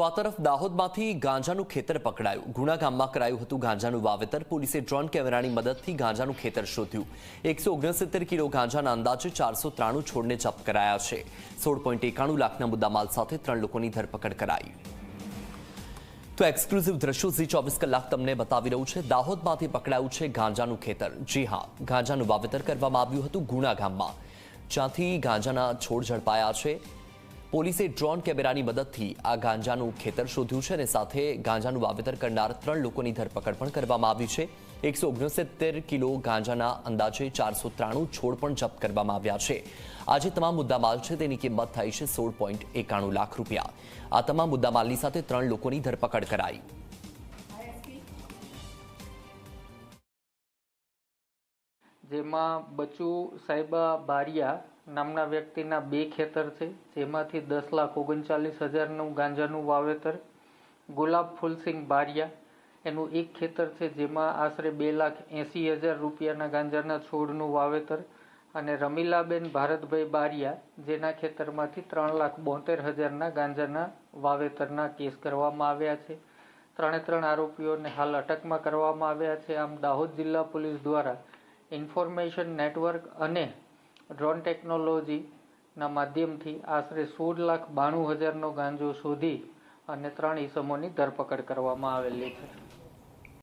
આ તરફ દાહોદમાંથી ગાંજાનું ખેતર પકડાયું. ગુણા ગામમાં કરાયું હતું ગાંજાનું વાવેતર. પોલીસે ડ્રોન કેમેરાની મદદથી ગાંજાનું ખેતર શોધ્યું. એકસો ઓગણસિત્તેર કિલો ગાંજાના અંદાજે ચારસો ત્રાણું છોડને જપ્ત કરાયા છે. સોળ પોઈન્ટ એકાણું લાખના મુદ્દામાલ સાથે ત્રણ લોકોની ધરપકડ કરાઈ. તો એક્સક્લુઝિવ દ્રશ્યો ઝી ચોવીસ કલાક તમને બતાવી રહ્યું છે. દાહોદમાંથી પકડાયું છે ગાંજાનું ખેતર. જી હા, ગાંજાનું વાવેતર કરવામાં આવ્યું હતું ગુણા ગામમાં. જ્યાંથી ગાંજાના છોડ ઝડપાયા છે. પોલીસે ડ્રોન કેમેરાની મદદથી આ ગાંજાનું ખેતર શોધ્યું છે અને સાથે ગાંજાનું વાવેતર કરનાર ત્રણ લોકોની ધરપકડ પણ કરવામાં આવી છે. એકસો ઓગણસિત્તેર કિલો ગાંજાના અંદાજે ચારસો ત્રાણું છોડ પણ જપ્ત કરવામાં આવ્યા છે. આજે તમામ મુદ્દામાલ છે તેની કિંમત થઈ છે સોળ પોઈન્ટ એકાણું લાખ રૂપિયા. આ તમામ મુદ્દામાલની સાથે ત્રણ લોકોની ધરપકડ કરાઈ. જેમાં બચુ સાહેબા બારિયા નામના વ્યક્તિના બે ખેતર છે, જેમાંથી દસ લાખ ઓગણચાલીસ હજારનું ગાંજાનું વાવેતર, ગુલાબ ફૂલસિંહ બારિયા. એનું એક ખેતર છે, જેમાં આશરે બે લાખ એંસી હજાર રૂપિયાના ગાંજાના છોડનું વાવેતર અને રમીલાબેન ભારતભાઈ બારિયા, જેના ખેતરમાંથી ત્રણ લાખ બોતેર હજારના ગાંજાના વાવેતરના કેસ કરવામાં આવ્યા છે. ત્રણે ત્રણ આરોપીઓને હાલ અટકમાં કરવામાં આવ્યા છે. આમ દાહોદ જિલ્લા પોલીસ દ્વારા ઇન્ફોર્મેશન નેટવર્ક અને ડ્રોન ટેકનોલોજીના માધ્યમથી આશરે સોળ લાખ બાણું હજારનો ગાંજો શોધી અને ત્રણ ઈસમોની ધરપકડ કરવામાં આવેલી છે.